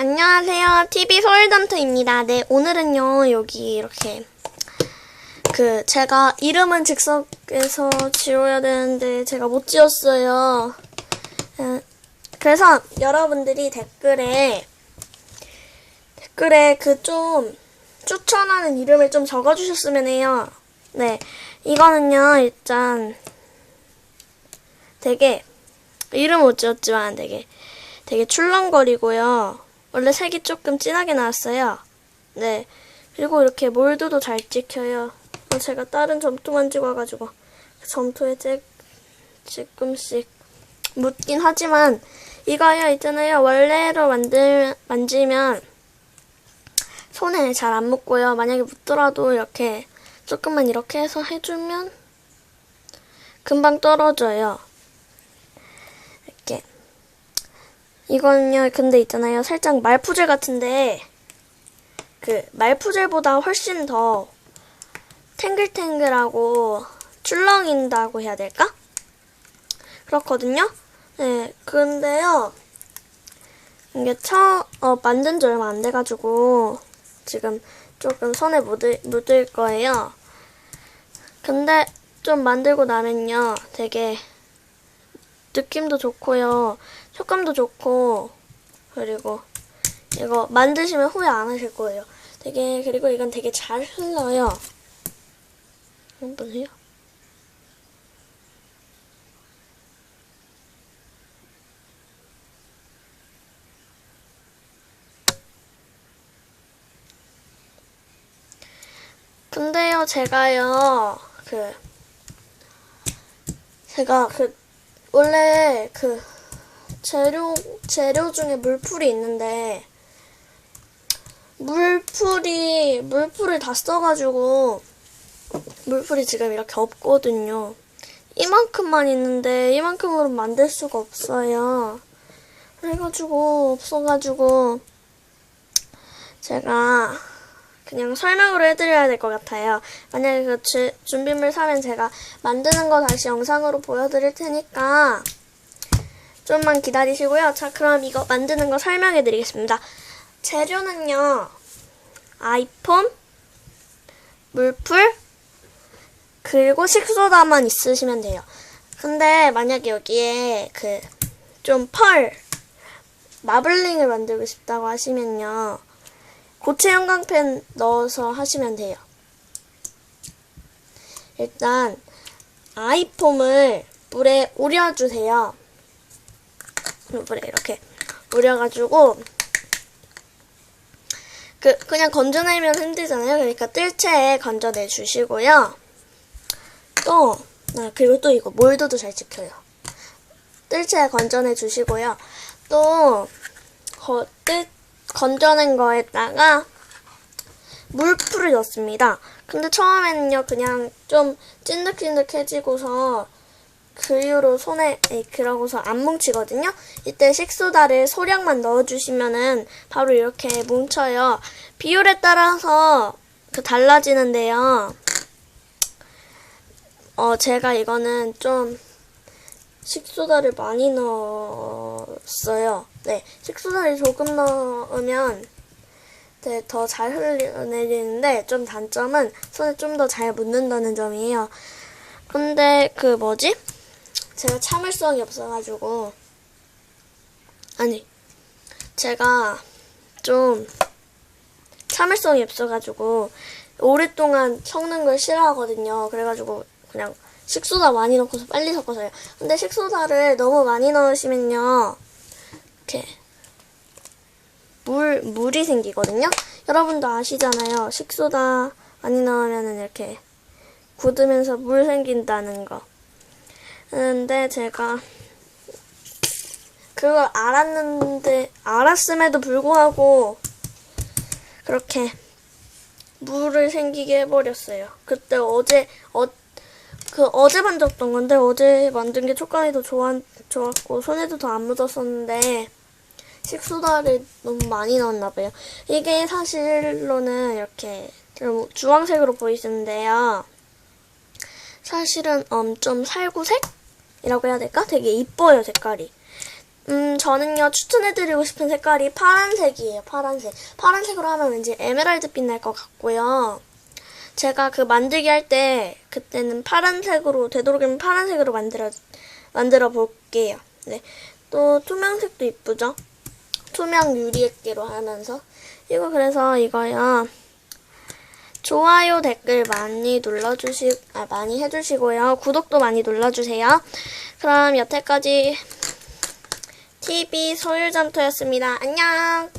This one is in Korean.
안녕하세요. TV 서울담터입니다. 네, 오늘은요, 여기 이렇게, 그, 제가 이름은 즉석에서 지어야 되는데, 제가 못 지었어요. 음, 그래서 여러분들이 댓글에, 댓글에 그 좀, 추천하는 이름을 좀 적어주셨으면 해요. 네, 이거는요, 일단, 되게, 이름 못 지었지만 되게, 되게 출렁거리고요. 원래 색이 조금 진하게 나왔어요. 네. 그리고 이렇게 몰드도 잘 찍혀요. 어, 제가 다른 점토 만지고 와가지고 그 점토에 쬐, 조금씩 묻긴 하지만 이거요 있잖아요. 원래로 만들 만지면 손에 잘 안 묻고요. 만약에 묻더라도 이렇게 조금만 이렇게 해서 해주면 금방 떨어져요. 이렇게 이거는요, 근데 있잖아요. 살짝 말푸젤 같은데, 그, 말푸젤보다 훨씬 더 탱글탱글하고 출렁인다고 해야 될까? 그렇거든요? 네, 근데요, 이게 처, 어, 만든 지 얼마 안 돼가지고, 지금 조금 손에 묻을, 묻을 거예요. 근데 좀 만들고 나면요, 되게 느낌도 좋고요. 촉감도 좋고 그리고 이거 만드시면 후회 안 하실 거예요. 되게 그리고 이건 되게 잘 흘러요. 한번 보세요. 근데요, 제가요, 그, 제가 그, 원래 그, 재료, 재료 중에 물풀이 있는데, 물풀이, 물풀을 다 써가지고, 물풀이 지금 이렇게 없거든요. 이만큼만 있는데, 이만큼으로 만들 수가 없어요. 그래가지고, 없어가지고, 제가, 그냥 설명으로 해드려야 될 것 같아요. 만약에 그 주, 준비물 사면 제가 만드는 거 다시 영상으로 보여드릴 테니까, 좀만 기다리시고요. 자, 그럼 이거 만드는 거 설명해 드리겠습니다. 재료는요, 아이폰, 물풀, 그리고 식소다만 있으시면 돼요. 근데 만약에 여기에 그, 좀 펄, 마블링을 만들고 싶다고 하시면요, 고체 형광펜 넣어서 하시면 돼요. 일단, 아이폼을 물에 우려주세요. 물에 이렇게 우려가지고 그 그냥 건져내면 힘들잖아요. 그러니까 뜰채에 건져내 주시고요. 또 아, 그리고 또 이거 몰드도 잘 찍혀요. 뜰채에 건져내 주시고요. 또 거, 뜰, 건져낸 거에다가 물풀을 넣습니다. 근데 처음에는요 그냥 좀 찐득찐득해지고서 그 이후로 손에 에이, 그러고서 안 뭉치거든요. 이때 식소다를 소량만 넣어주시면은 바로 이렇게 뭉쳐요. 비율에 따라서 그 달라지는데요. 어 제가 이거는 좀 식소다를 많이 넣었어요. 네, 식소다를 조금 넣으면 네, 더 잘 흘러내리는데 좀 단점은 손에 좀 더 잘 묻는다는 점이에요. 근데 그 뭐지? 제가 참을성이 없어가지고 아니 제가 좀 참을성이 없어가지고 오랫동안 섞는 걸 싫어하거든요. 그래가지고 그냥 식소다 많이 넣고서 빨리 섞어서요. 근데 식소다를 너무 많이 넣으시면요 이렇게 물 물이 생기거든요. 여러분도 아시잖아요. 식소다 많이 넣으면은 이렇게 굳으면서 물 생긴다는 거. 근데 제가 그걸 알았는데 알았음에도 불구하고 그렇게 물을 생기게 해버렸어요. 그때 어제 어, 그 어제 만졌던 건데 어제 만든 게 촉감이 더 좋아, 좋았고 손에도 더 안 묻었었는데 식소다를 너무 많이 넣었나 봐요. 이게 사실로는 이렇게 좀 주황색으로 보이시는데요. 사실은 음, 좀 살구색 이라고 해야 될까? 되게 이뻐요 색깔이. 음, 저는요, 추천해드리고 싶은 색깔이 파란색이에요, 파란색. 파란색으로 하면 왠지 에메랄드빛 날 것 같고요. 제가 그 만들기 할 때, 그때는 파란색으로, 되도록이면 파란색으로 만들어, 만들어 볼게요. 네. 또, 투명색도 이쁘죠? 투명 유리액기로 하면서. 이거 그래서 이거요. 좋아요, 댓글 많이 눌러주시, 아, 많이 해주시고요. 구독도 많이 눌러주세요. 그럼 여태까지 TV 소율전투였습니다. 안녕!